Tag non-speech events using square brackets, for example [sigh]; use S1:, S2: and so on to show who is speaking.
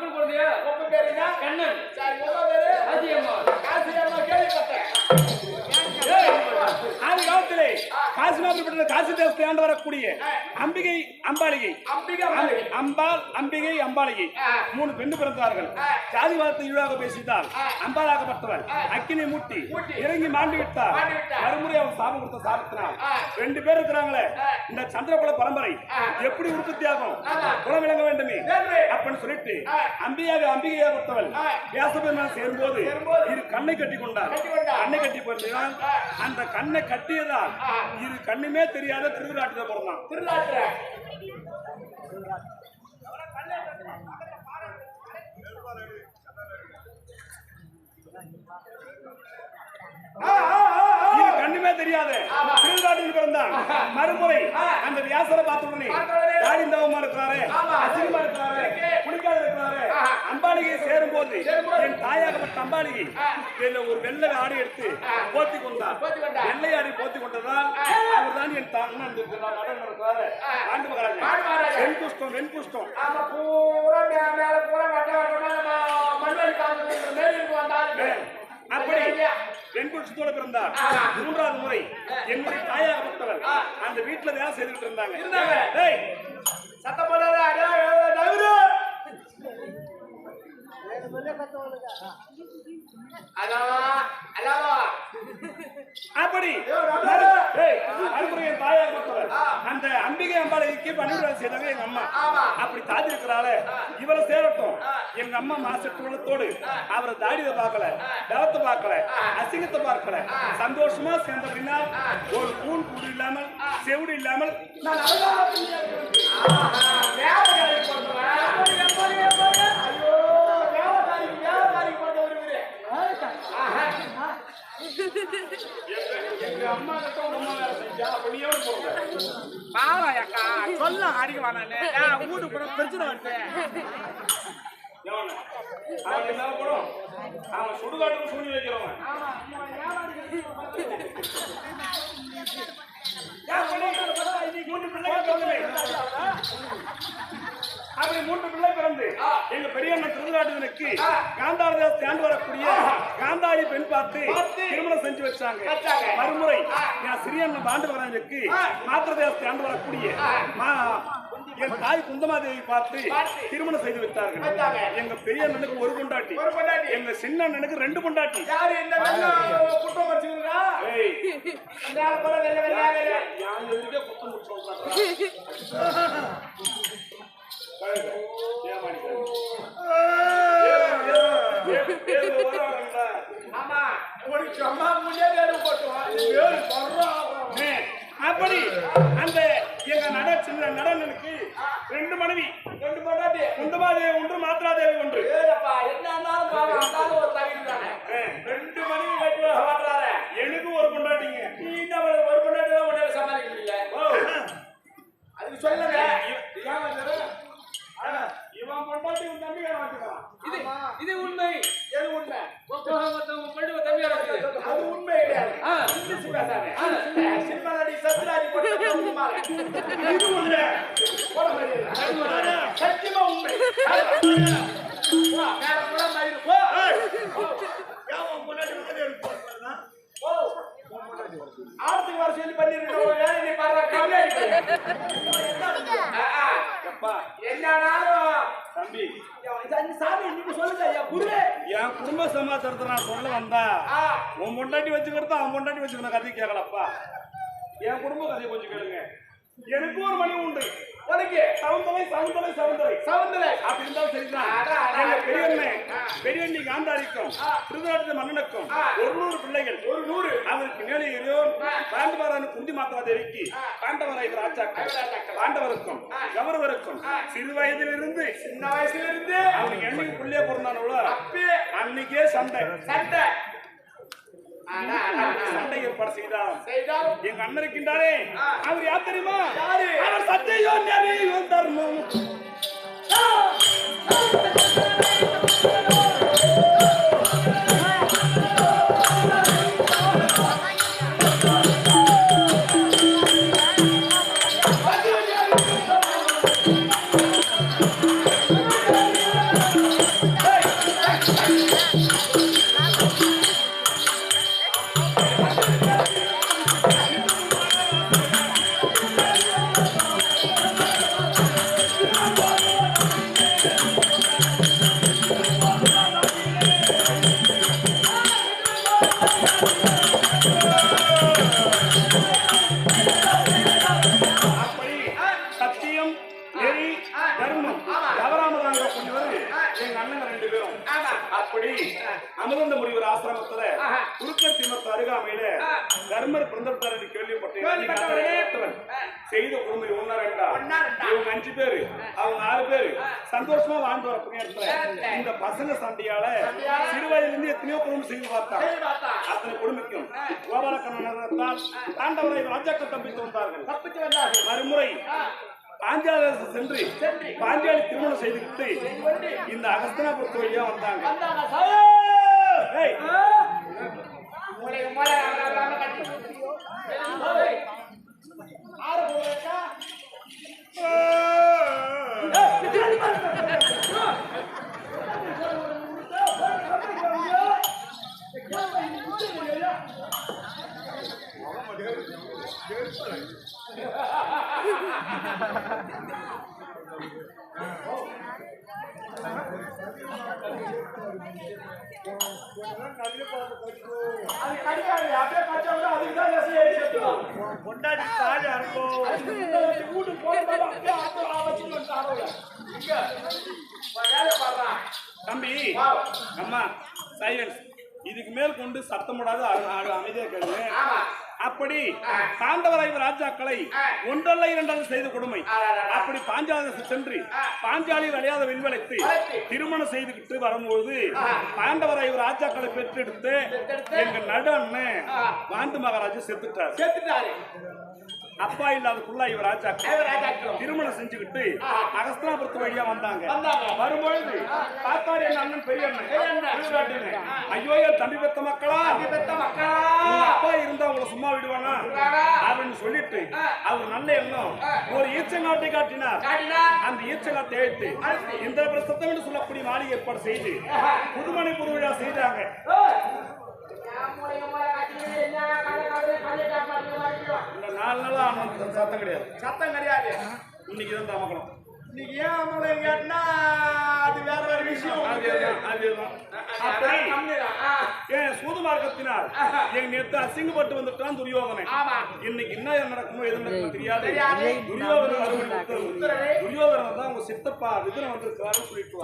S1: மக்கள் குழந்தையா
S2: உங்க பேரு?
S1: கண்ணன்
S2: சரி, உங்க பேரு?
S1: ஆதியம்மா
S2: காசியம்மா கேள்விப்பட்டேன்.
S3: ஆதி காலத்திலே காசிநாதபுரத்தில் காசி தேவத்தை ஆண்டு வரக்கூடிய அம்பிகை அம்பாளிகை
S2: அம்பிகை அம்பாளி.
S3: அம்பிகை அம்பாளிகை. மூணு பெண்ணு பிறந்தார்கள். ஜாதி வார்த்தை இழிவாக பேசிட்டால்
S2: ஆ.
S3: அக்கினி மூட்டி. இறங்கி மாண்டு விட்டார். மறுமுறை அவன் சாபம் கொடுத்த சாபத்தினால். ரெண்டு பேர் இருக்கிறாங்களே. இந்த சந்திரகுல பரம்பரை. எப்படி உற்பத்தி ஆகும். குலம் விளங்க வேண்டுமே சொல்லிட்டு. அம்பியாக அம்பிகையாகப்பட்டவள்
S2: ஆ.
S3: வியாசபெருமான் சேரும்போது இரு கண்ணை கட்டி கொண்டார். கண்ணை கட்டி
S2: ஆ.
S3: அந்த கண்ணை கட்டியதால். இரு கண்ணுமே தெரியாத திருவிழாட்டுல பிறந்தான். இது கண்ணுமே தெரியாத. திருவிழாட்டில் பிறந்தான் மறுமுறை. அந்த வியாசரை பார்த்த உடனே
S2: உடனே.
S3: தாடிந்தவமா இருக்கிறாரு. அசிங்கமா இருக்கிறாரு அம்பாலிகை சேரும் போது
S2: சேரும்போது.
S3: என் தாயாகப்பட்ட. இதுல ஒரு வெள்ளை ஆடை எடுத்து. போத்தி கொண்டார். வெள்ளை ஆடை போத்தி கொண்டதால்
S2: ஆ.
S3: அவர் தான் என் தாங்க நடன் இருக்கிறாரு
S2: ஆ.
S3: ஆண்டு மகாராஜா
S2: ஆண்டு மகாராஜா.
S3: வெண்குஷ்டம் வெண்குஷ்டம்
S2: ஆமா, பூரா மே- மேல பூரா வட்ட வட்டமா நம்ம மண்வெளி காமிச்சு மேலிருந்து வந்தாரு.
S3: அப்படி
S2: இல்லையா?
S3: வெண்குஷ்டத்தோட பிறந்தார். மூன்றாவது முறை என்னுடைய தாயாகப்பட்டவர். அந்த வீட்டுல வேலை செய்துட்டு இருந்தாங்க
S2: இருந்தாங்க.
S3: அப்படி. என் தாயாகப்பட்டவர்
S2: ஆ.
S3: அந்த அம்பிகை அம்பாளைக்கு பன்னீர் வேலை செய்தாங்க எங்க அம்மா. அப்படி தாதி இருக்கிறாளே இவரை சேரட்டும். எங்க அம்மா மாசத்து உள்ளத்தோடு அவரை தாடியை பார்க்கல தவத்தை பார்க்கல அசிங்கத்தை பார்க்கல. சந்தோஷமா சேர்ந்த அப்படின்னா ஒரு கூண் கூடு இல்லாமல் செவுடு இல்லாமல்
S2: நான் அழகா ஆஹா, வேலைக்காரிக்கு போட்டவன். ஐயோ, வேலைக்காரிக்கு, வேலைக்காரிக்கு போட்டவர் இவரு. ஆஹா.
S3: எங்க அம்மா கிட்ட உங்க அம்மா வேலை செஞ்சா அப்படியே போங்க
S2: பாவம் அக்கா, சொல்ல அடிக்க வேணான்னு. வீட்டுக்கு கூட பிரச்சனை வருது.
S3: அவன் என்ன போடும் அவன் வைக்கிறவன் அப்படி மூன்று பிள்ளை பிறந்து எங்க பெரியண்ணன் திருவிழாட்டுவனுக்கு காந்தாரதாஸ் ஆண்டு வரக்கூடிய காந்தாரி பெண் பார்த்து திருமணம் செஞ்சு வச்சாங்க. மறுமுறை என் சிறியண்ணன் பாண்டுவரனுக்கு மாத்திரதாஸ் ஆண்டு வரக்கூடிய என் தாய் குந்தமாதேவி பார்த்து திருமணம் செய்து வைத்தார்கள். எங்க பெரிய அண்ணனுக்கு ஒரு பொண்டாட்டி. எங்க சின்ன அண்ணனுக்கு ரெண்டு பொண்டாட்டி.
S2: யாரு இந்த வெள்ளம் குற்றம் [laughs]
S3: அப்படி அந்த எங்க நட சின்ன நடனனுக்கு ரெண்டு மனைவி
S2: ரெண்டு பொண்டாட்டி.
S3: குந்தமாதேவி ஒன்று மாத்ராதேவி ஒன்று
S2: ஏறப்பா, என்ன ஆனாலும் பாவம், ஆனாலும் ஒரு தகுதி தானே. ரெண்டு மணிக்கு கட்டி வர்றாரு.
S3: எனக்கு ஒரு பொண்டாட்டிங்க
S2: நீ என்ன பண்ண, ஒரு பொண்டாட்டி தான் உன்னால சமாளிக்க முடியல.
S3: ஓ,
S2: அதுக்கு சொல்லுங்க.
S3: ஏன் வந்தது? ஆனா, இவன் பொண்டாட்டி உன் தம்பி வேற வச்சுக்கலாம்
S1: இது இது உண்மை
S2: எது உண்மை?
S1: ஒருத்தவங்க ஒரு தம்பியா இருக்குது
S2: அது உண்மை கிடையாது.
S1: ஆ.
S2: இங்கிலீஷ் பேசாதே. சினிமா நடி சத்யராஜ் போட்ட உண்மை.
S3: இது உண்மை.
S2: போட முடியாது. சத்தியமா உண்மை.
S3: என் குடும்ப சமாச்சாரத்தை நான் சொல்ல வந்தா உன் பொண்டாட்டி வச்சுக்கிறது அவன் பொண்டாட்டி வச்சுக்கிற கதை கேட்கலப்பா. என் குடும்ப கதையை கொஞ்சம் கேளுங்க. எனக்கு ஒரு மணி உண்டு.
S2: உனக்கு
S3: சவுந்தலை சவுந்தலை சவுந்தலை
S2: சவுந்தரை.
S3: அப்படி இருந்தாலும் சரிதான். பெரியண்ணே. பெரியண்ணி காந்தாரிக்கும். திருநாட்டு மன்னனுக்கும். ஒரு நூறு பிள்ளைகள். ஒரு நூறு. அவருக்கு மேலேயும் பாண்டவரான குந்தி மாத்ரா தேவிக்கு பாண்டவரை ராஜாக்கள் பாண்டவருக்கும் கௌரவருக்கும் சிறு வயதிலிருந்து
S2: சின்ன வயசுல இருந்து
S3: அவனுக்கு என்னைக்கு பிள்ளைய பிறந்தானோ
S2: அப்பயே.
S3: அன்னைக்கே சண்டை.
S2: சண்டை. அடா, அடா, அடா.
S3: சண்டை ஏற்பாடு செய்தார். எங்க அண்ணன் இருக்கின்றாரே அவர் யார் தெரியுமா? அவர் சத்தியம் தர்மம். Thank [laughs] you. ஆசிரமத்துல
S2: ஆஹா.
S3: குறுக்க திமத்து அருகாமையில தர்மர் பிறந்திருப்பார் கேள்விப்பட்டேன். செய்த குடும்பம் ஒன்னா ரெண்டா? இவங்க அஞ்சு பேரு. அவங்க ஆறு பேரு. சந்தோஷமா வாழ்ந்து வர புண்ணியத்துல
S2: சரி.
S3: இந்த பசங்க சண்டையால
S2: சண்டையால?
S3: சிறு வயதுல இருந்து எத்தனையோ குடும்பம் செய்து
S2: பார்த்தா
S3: அத்தனை குடும்பக்கும் கோபாலக்கண்ணனால் தாண்டவரை ராஜாக்கள் தப்பித்து வந்தார்கள்
S2: தப்பிச்சு வந்தார்கள்
S3: மறுமுறை பாஞ்சாலரசு சென்று
S2: சென்று.
S3: பாஞ்சாலி திருமணம் செய்துவிட்டு இந்த அகஸ்தனாபுரத்து வழியா வந்தாங்க.
S2: வந்தாங்க சார் அது அதுக்கு தான் வீட்டு போகும்போது வேலை
S3: தம்பி அம்மா சைலன்ஸ் இதுக்கு மேல் கொண்டு சத்தம் போடாத அமைதியா கேளு அப்படி பாண்டவரை ராஜாக்களை ஒன்றல்ல இரண்டல்ல செய்த கொடுமை. அப்படி பாஞ்சாலி சென்று பாஞ்சாலி விளையாத விண்வளைத்து திருமணம் செய்துக்கிட்டு வரும்போது பாண்டவரை ராஜாக்களை பெற்றெடுத்து எங்க நடு பாண்டு மகாராஜா செத்துட்டார்
S2: செத்துட்டாரு
S3: அப்பா இல்லாத புள்ளா இவர் ராஜாக்கள் திருமணம் செஞ்சுக்கிட்டு அகஸ்தனாபுரத்து வழியா வந்தாங்க. வரும்பொழுது பார்த்தாரு என் அண்ணன் பெரிய அண்ணன். ஐயோ என் தம்பி பெத்த மக்களா?
S2: பெத்த மக்களா
S3: உங்க அப்பா இருந்தா உங்களை சும்மா விடுவானா? அப்படின்னு சொல்லிட்டு அவர் நல்ல எண்ணம். ஒரு ஈச்சங்காட்டை காட்டினார்.
S2: காட்டினா
S3: அந்த ஈச்சங்காட்டை எடுத்து இந்த பிரசத்தம் என்று சொல்லக்கூடிய மாளிகை ஏற்பாடு செய்து புதுமனை புது விழா செய்தாங்க நாலு நாளா சத்தம் கிடையாது.
S2: சத்தம் கிடையாது.
S3: இன்னைக்கு தான் தமக்கணும்.
S2: இன்னைக்கு ஏன் கேட்டா அது வேற வேற விஷயம்.
S3: அதேதான், ஏன் சூது மார்க்கத்தினால் என் நேத்து அசிங்கப்பட்டு வந்துட்டான்
S2: துரியோகனன்
S3: இன்னைக்கு என்ன நடக்குமோ எது நடக்குமோ தெரியாது.
S2: துரியோகனன்
S3: துரியோகனன் தான் உங்க சித்தப்பா விதுரன் வந்திருக்கிறாரு சொல்லிட்டு